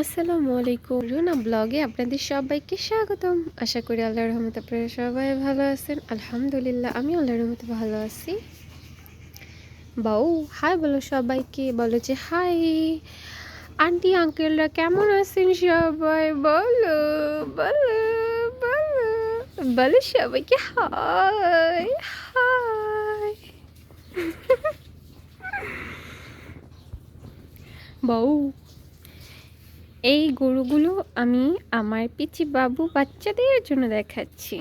আসসালামু আলাইকুম। রুনা ব্লগে আপনাদের সবাইকে স্বাগতম। আশা করি আল্লাহর রহমতে আপনারা সবাই ভালো আছেন। আলহামদুলিল্লাহ আমি আল্লাহর রহমতে ভালো আছি। বাউ, হাই বলো সবাইকে, বলো যে হাই। আন্টি, আঙ্কেলরা কেমন আছেন সবাই? বলো বলো বলো বলো সবাইকে হাই হাই। বউ এই গরুগুলো আমি আমার পিচি বাবু বাচ্চাদের জন্য দেখাচ্ছি।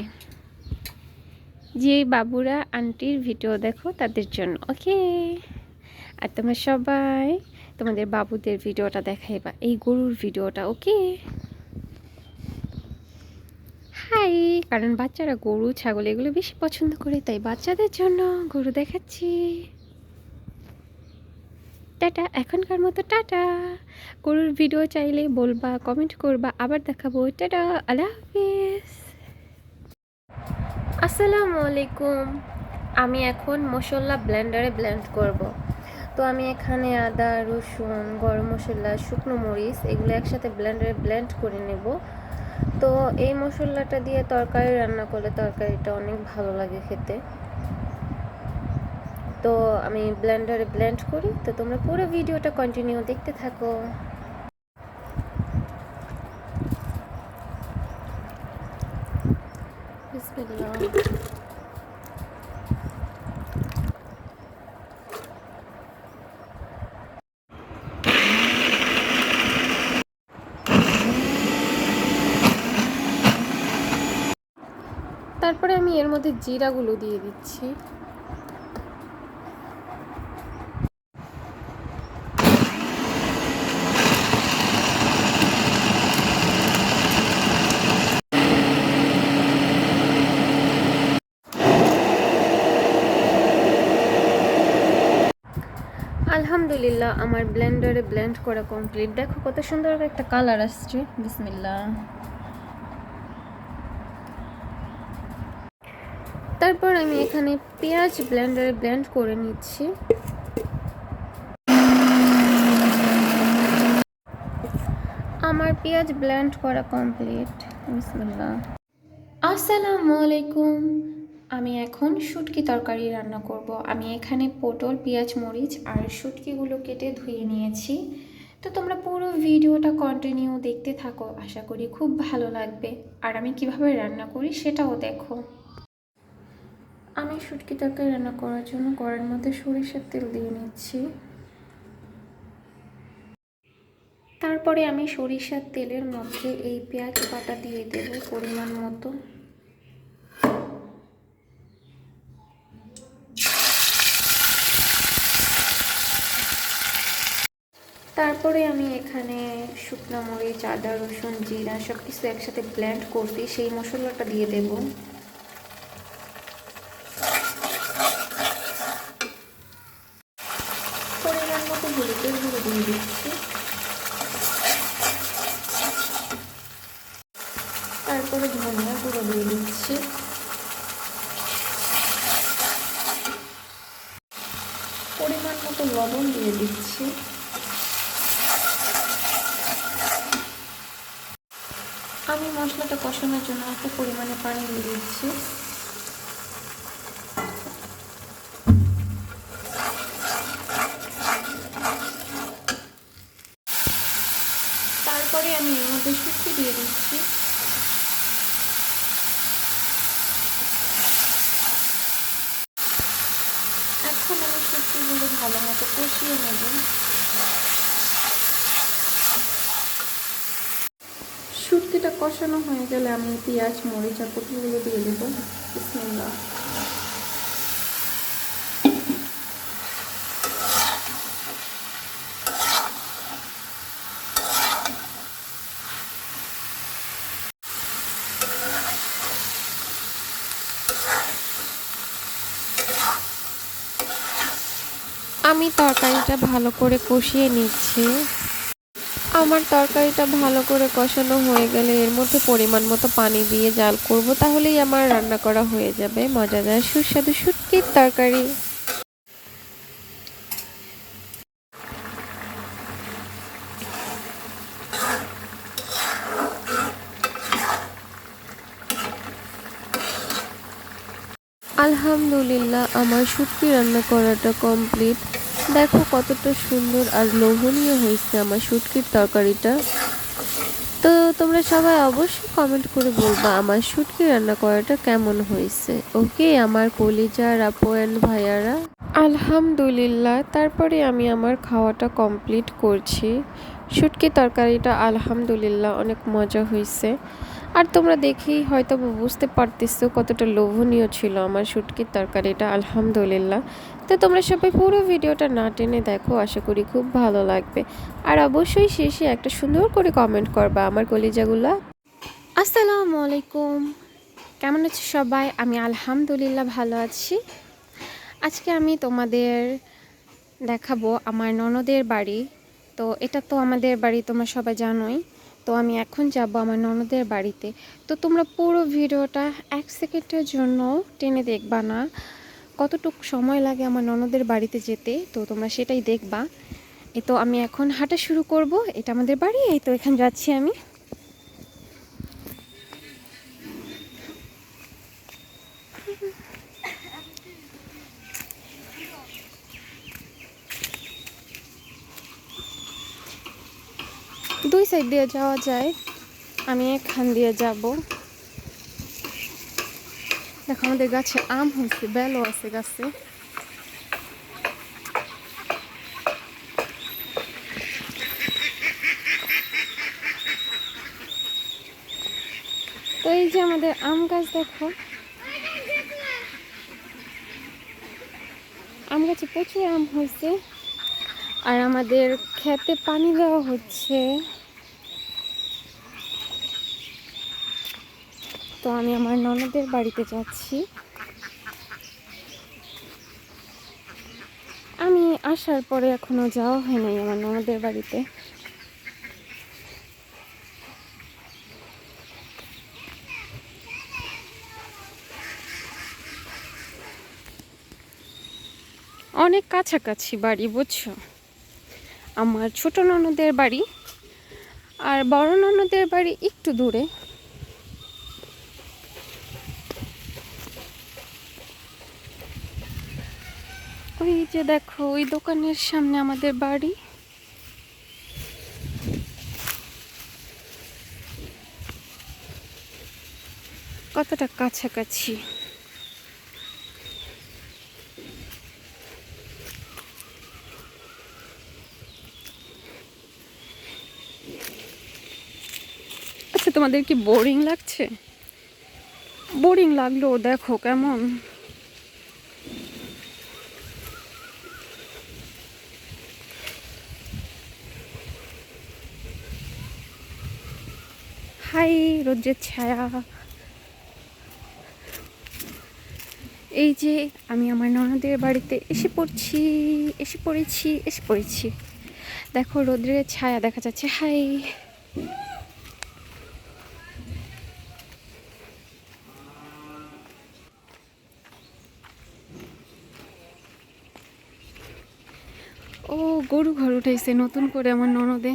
যে বাবুরা আন্টির ভিডিও দেখো তাদের জন্য, ওকে? আর তোমরা সবাই তোমাদের বাবুদের ভিডিওটা দেখাইবা, এই গরুর ভিডিওটা, ওকে? হাই, কারণ বাচ্চারা গরু, ছাগল এগুলো বেশি পছন্দ করে, তাই বাচ্চাদের জন্য গরু দেখাচ্ছি। টাটা, এখনকার মতো টাটা। গরুর ভিডিও চাইলে বলবা কমেন্ট করবা, আবার দেখাবো। টাটা, আল্লাহ হাফিজ। আসসালামু আলাইকুম। আমি এখন মশলা ব্লেন্ডারে ব্লেন্ড করব। তো আমি এখানে আদা, রসুন, গরম মশলা, শুকনো মরিচ, এগুলো একসাথে ব্লেন্ডারে ব্লেন্ড করে নেব। তো এই মশলাটা দিয়ে তরকারি রান্না করলে তরকারিটা অনেক ভালো লাগে খেতে। তো আমি ব্লেন্ডারে ব্লেন্ড করি, তো তোমরা পুরো ভিডিওটা কন্টিনিউ দেখতে থাকো। তারপরে আমি এর মধ্যে জিরাগুলো দিয়ে দিচ্ছি। আলহামদুলিল্লাহ, আমার ব্লেন্ডারে ব্লেন্ড করা কমপ্লিট দেখো কত সুন্দর একটা কালার আসছে। বিসমিল্লাহ। তারপর আমি এখানে পেঁয়াজ ব্লেন্ডারে ব্লেন্ড করে নিচ্ছি। আমার পেঁয়াজ ব্লেন্ড করা কমপ্লিট বিসমিল্লাহ। আসসালামু আলাইকুম। আমি এখন শুটকি তরকারি রান্না করব। আমি এখানে পটল, পেঁয়াজ, মরিচ আর শুটকিগুলো কেটে ধুয়ে নিয়েছি। তো তোমরা পুরো ভিডিওটা কন্টিনিউ দেখতে থাকো, আশা করি খুব ভালো লাগবে। আর আমি কীভাবে রান্না করি সেটাও দেখো। আমি শুটকি তরকারি রান্না করার জন্য কড়ার মধ্যে সরিষার তেল দিয়ে নিচ্ছি। তারপরে আমি সরিষার তেলের মধ্যে এই পেঁয়াজ বাটা দিয়ে দেব পরিমাণ মতো। তারপরে আমি এখানে শুকনো মরিচ, আদা, রসুন, জিরা সব কিছু একসাথে ব্লেন্ড করতে সেই মশলাটা দিয়ে দেব। পরিমাণ মতো হলুদের গুঁড়ো দিয়ে দিচ্ছি। তারপরে ধনিয়া গুঁড়ো দিয়ে দিচ্ছি। পরিমাণ মতো লবণ দিয়ে দিচ্ছি আমি মশলাটা কষানোর জন্য অল্প পরিমাণে পানি দিয়ে দিচ্ছি। তারপরে আমি এর মধ্যে শুক্তি দিয়ে দিচ্ছি। এখন আমি শুক্তিগুলো ভালো মতো কষিয়ে নেব। কষানো হয়ে গেলে আমি পেঁয়াজ, মরিচ আর পটলগুলো দিয়ে দেবো? বিসমিল্লাহ। আমি তরকারিটা ভালো করে কষিয়ে নিচ্ছি। আমার তরকারিটা ভালো করে কষানো হয়ে গেলে এর মধ্যে পরিমাণ মতো পানি দিয়ে জাল করব, তাহলেই আমার রান্না করা হয়ে যাবে। মজাদার সুস্বাদু শুটকির তরকারি। আলহামদুলিল্লাহ, আমার শুটকি রান্না করাটা কমপ্লিট দেখো কতটা সুন্দর আর লোভনীয় হয়েছে আমার শুটকির তরকারিটা। তো তোমরা সবাই অবশ্যই কমেন্ট করে বলবা আমার শুটকি রান্না করাটা কেমন হয়েছে। ওকে আমার কলিজার আপু ভাইয়ারা? আলহামদুলিল্লাহ, তারপরে আমি আমার খাওয়াটা কমপ্লিট করছি। শুটকি তরকারিটা আলহামদুলিল্লাহ অনেক মজা হয়েছে। আর তোমরা দেখেই হয়তো বুঝতে পারতেছো কতটা লোভনীয় ছিল আমার শুটকির তরকারিটা আলহামদুলিল্লাহ। তো তোমরা সবাই পুরো ভিডিওটা না টেনে দেখো, আশা করি খুব ভালো লাগবে। আর অবশ্যই শেষে একটা সুন্দর করে কমেন্ট করবা আমার কলিজাগুলা। আসসালামু আলাইকুম। কেমন আছো সবাই? আমি আলহামদুলিল্লাহ ভালো আছি। আজকে আমি তোমাদের দেখাবো আমার ননদের বাড়ি। তো এটা তো আমাদের বাড়ি, তোমরা সবাই জানোই। তো আমি এখন যাব আমার ননদের বাড়িতে। তো তোমরা পুরো ভিডিওটা এক সেকেন্ডের জন্য টেনে দেখবা না। কতটুক সময় লাগে আমার ননদের বাড়িতে যেতে, তো তোমরা সেটাই দেখবা। এ তো আমি এখন হাঁটা শুরু করব, এটা আমাদের বাড়ি, এই তো এখানে যাচ্ছি আমি। দুই সাইড দিয়ে যাওয়া যায়। আমি এখান দিয়ে যাব। দেখো, আমাদের গাছে আম হয়েছে, বেলও আছে গাছে। তো এই যে আমাদের আম গাছ, দেখো। আম গাছে প্রচুর আম হয়েছে। আর আমাদের খেতে পানি দেওয়া হচ্ছে। তো আমি আমার ননদের বাড়িতে যাচ্ছি। আমি আসার পরে এখনও যাওয়া হয় নাই আমার ননদের বাড়িতে। অনেক কাছাকাছি বাড়ি, বুঝছ? আমার ছোট ননদের বাড়ি আর বড় ননদের বাড়ি একটু দূরে। ওই যে দেখো, ওই দোকানের সামনে আমাদের বাড়ি। কতটা কাছাকাছি। তোমাদের কি বোরিং লাগছে? বোরিং লাগল, দেখো কেমন। হাই, রোদ্রের ছায়া। এই যে আমি আমার ননদের বাড়িতে এসে পড়ছি, এসে পড়েছি এসে পড়েছি। দেখো রোদ্রের ছায়া দেখা যাচ্ছে, হাই ও গরু ঘর উঠাইছে, নতুন করে আমার ননদে।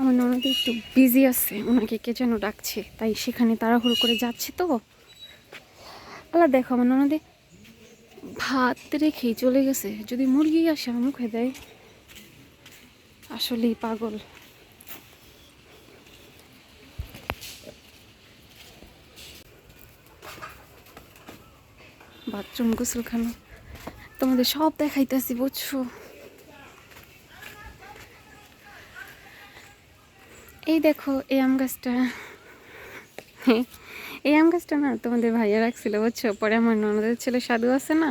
আমার ননদে একটু বিজি আছে, ওনাকে কে যেন ডাকছে, তাই সেখানে তাড়াহুড়ো করে যাচ্ছে তো। আল্লাহ দেখো আমার ননদে, ভাত রেখেই চলে গেছে, যদি মুরগি আসে আমার মুখে দেয়। আসলেই পাগল। বাথরুম গোসলখানা তোমাদের সব দেখাইতেছি, বুঝছ? এই দেখো, এই আম গাছটা। এই আম গাছটা না তোমাদের ভাইয়া রাখছিল, বুঝছ? পরে আমার ননদের ছেলে সাধু আছে না,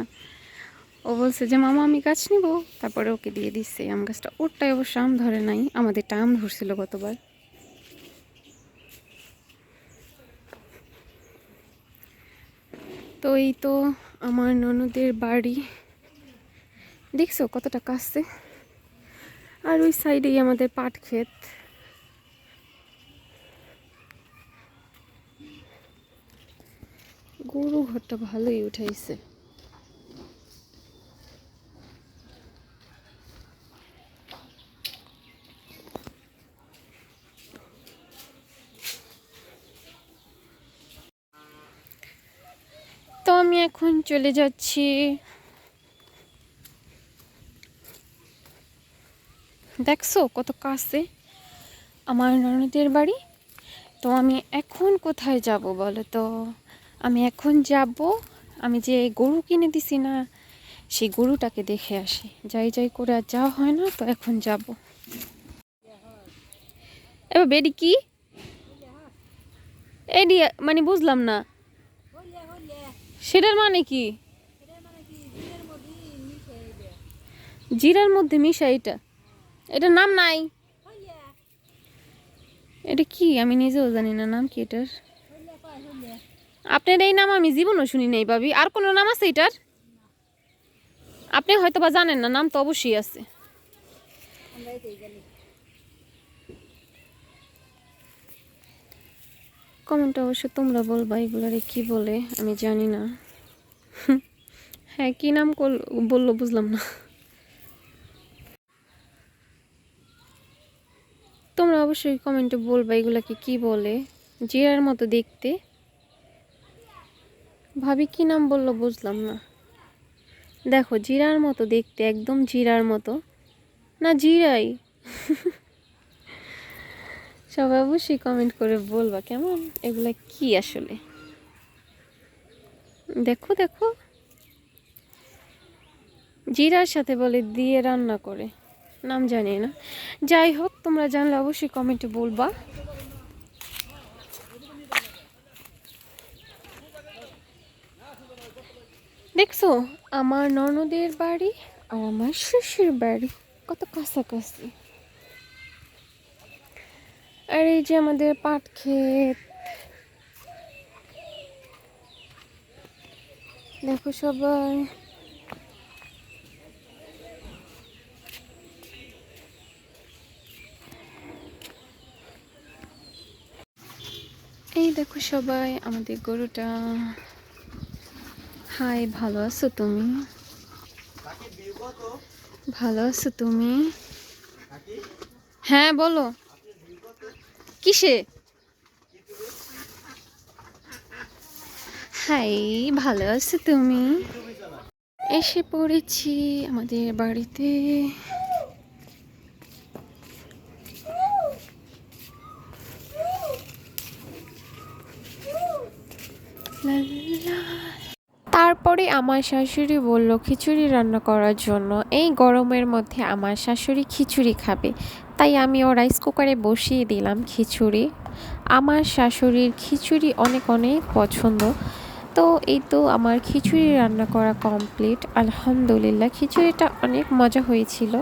ও বলছে যে, মামা, আমি গাছ নিব। তারপরে ওকে দিয়ে দিচ্ছে আম গাছটা। ওরটাই অবশ্য আম ধরে নাই, আমাদেরটা আম ধরছিল গতবার। তো এই তো আমার ননদের বাড়ি। দেখছ কতটা কাছে? আর ওই সাইডেই আমাদের পাট ক্ষেত। গরু ঘরটা ভালোই উঠাইছে এখন চলে যাচ্ছি। দেখছ কত কাছে? আমার ননদের বাড়ি? তো আমি এখন কোথায় যাব বলো তো আমি এখন যাব, আমি যে গরু কিনে দিছি না, সেই গরুটাকে দেখে আসি। যাই যাই করে আর যাওয়া হয় না, তো এখন যাব। এবার বেডি কি? এডি মানে বুঝলাম না। সেটার মানে কি? জিরার মধ্যে মিশা এটা। এটার নাম নাই? এটা কি? আমি নিজেও জানি না নাম কি এটার। আপনার এই নাম আমি জীবনও শুনি নাই ভাবি। আর কোনো নাম আছে এটার? আপনি হয়তো বা জানেন না, নাম তো অবশ্যই আছে। কমেন্ট অবশ্য তোমরা বলবা এগুলারে কি বলে, আমি জানি না। হ্যাঁ কি নাম করল- বলল বুঝলাম না। তোমরা অবশ্যই কমেন্টে বলবা এগুলাকে কি বলে জিরার মতো দেখতে। ভাবি কি নাম বলল বুঝলাম না। দেখো, জিরার মতো দেখতে, একদম জিরার মতো। না, জিরাই। সবাই অবশ্যই কমেন্ট করে বলবা কেমন, এগুলা কি আসলে? দেখো দেখো। জিরার সাথে বলে দিয়ে রান্না করে। নাম জানি না। যাই হোক, তোমরা জানলে অবশ্যই কমেন্টে বলবা। দেখছ, আমার ননদের বাড়ি আর আমার শ্বশুর বাড়ি কত কাছাকাছি। আর এই যে আমাদের পাট ক্ষেত দেখো সবাই। এই দেখো সবাই, আমাদের গরুটা। হাই, ভালো আছো তুমি? ভালো আছো তুমি? হ্যাঁ বলো। কিসে? হাই, ভালো আছো তুমি? এসে পড়েছি আমাদের বাড়িতে। তারপরে আমার শাশুড়ি বলল, খিচুড়ি রান্না করার জন্য এই গরমের মধ্যে আমার শাশুড়ি খিচুড়ি খাবে। তাই আমিও রাইস কুকারে বসিয়ে দিলাম খিচুড়ি। আমার শাশুড়ির খিচুড়ি অনেক অনেক পছন্দ। তো এই তো আমার খিচুড়ি রান্না করা কমপ্লিট আলহামদুলিল্লাহ, খিচুড়িটা অনেক মজা হয়েছিল।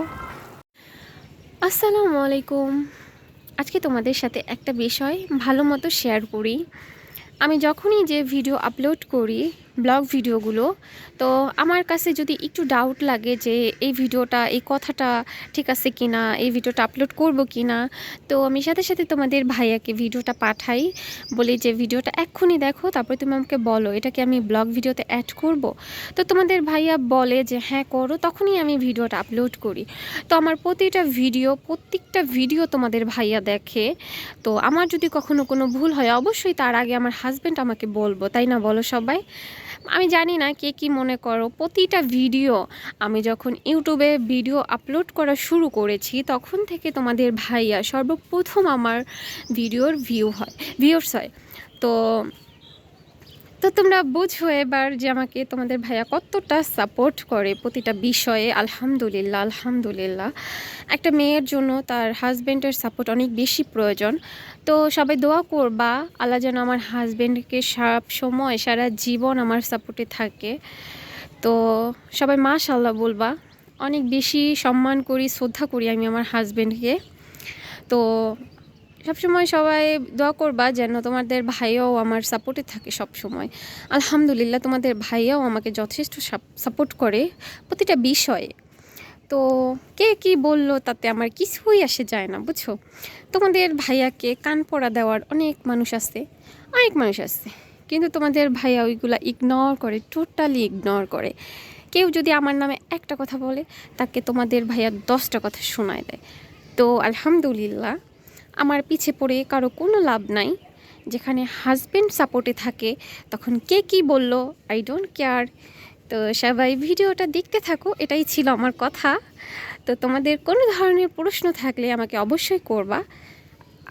আসসালামু আলাইকুম। আজকে তোমাদের সাথে একটা বিষয় ভালো মতো শেয়ার করি। আমি যখনই যে ভিডিও আপলোড করি ব্লগ ভিডিওগুলো তো আমার কাছে যদি একটু ডাউট লাগে যে এই ভিডিওটা এই কথাটা ঠিক আছে কি না এই ভিডিওটা আপলোড করব কি না তো আমি সাথে সাথে তোমাদের ভাইয়াকে ভিডিওটা পাঠাই। বলি যে ভিডিওটা এক্ষুনি দেখো, তারপরে তুমি আমাকে বলো এটাকে আমি ব্লগ ভিডিওতে অ্যাড করব? তো তোমাদের ভাইয়া বলে যে হ্যাঁ করো, তখনই আমি ভিডিওটা আপলোড করি। তো আমার প্রতিটা ভিডিও প্রত্যেকটা ভিডিও তোমাদের ভাইয়া দেখে। তো আমার যদি কখনো কোনো ভুল হয়, অবশ্যই তার আগে আমার হাজব্যান্ড আমাকে বলব, তাই না বলো সবাই? আমি জানি না কে কি মনে করো, প্রতিটা ভিডিও আমি যখন ইউটিউবে ভিডিও আপলোড করা শুরু করেছি, তখন থেকে তোমাদের ভাইয়া সর্বপ্রথম আমার ভিডিওর ভিউ হয় ভিউর্স হয়। তো তো তোমরা বুঝো এবার যে আমাকে তোমাদের ভাইয়া কতটা সাপোর্ট করে প্রতিটা বিষয়ে। আলহামদুলিল্লাহ আলহামদুলিল্লাহ। একটা মেয়ের জন্য তার হাজব্যান্ডের সাপোর্ট অনেক বেশি প্রয়োজন। তো সবাই দোয়া করবা, আল্লাহ যেন আমার হাজব্যান্ডকে সব সময়, সারা জীবন আমার সাপোর্টে থাকে। তো সবাই মাশাল্লাহ বলবা, অনেক বেশি সম্মান করি, শ্রদ্ধা করি আমি আমার হাজব্যান্ডকে তো সবসময় সবাই দোয়া করবা যেন তোমাদের ভাইয়াও আমার সাপোর্টে থাকে সব সময় আলহামদুলিল্লাহ তোমাদের ভাইয়াও আমাকে যথেষ্ট সাপোর্ট করে প্রতিটা বিষয়ে। তো কে কি বলল তাতে আমার কিছুই আসে যায় না, বুঝছ? তোমাদের ভাইয়াকে কান পড়া দেওয়ার অনেক মানুষ আছে, অনেক মানুষ আছে। কিন্তু তোমাদের ভাইয়া ওইগুলা ইগনোর করে টোটালি ইগনোর করে। কেউ যদি আমার নামে একটা কথা বলে, তাকে তোমাদের ভাইয়া দশটা কথা শোনায় দেয়। তো আলহামদুলিল্লাহ আমার পিছে পড়ে কারও কোনো লাভ নাই। যেখানে হাজবেন্ড সাপোর্টে থাকে, তখন কে কি বলল? আই ডোন্ট কেয়ার তো সবাই ভিডিওটা দেখতে থাকো, এটাই ছিল আমার কথা। তো তোমাদের কোনো ধরনের প্রশ্ন থাকলে আমাকে অবশ্যই করবা।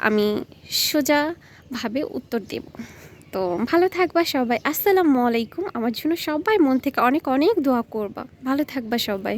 আমি সোজাভাবে উত্তর দেব। তো ভালো থাকবা সবাই। আসসালামু আলাইকুম। আমার জন্য সবাই মন থেকে অনেক অনেক দোয়া করবা। ভালো থাকবা সবাই।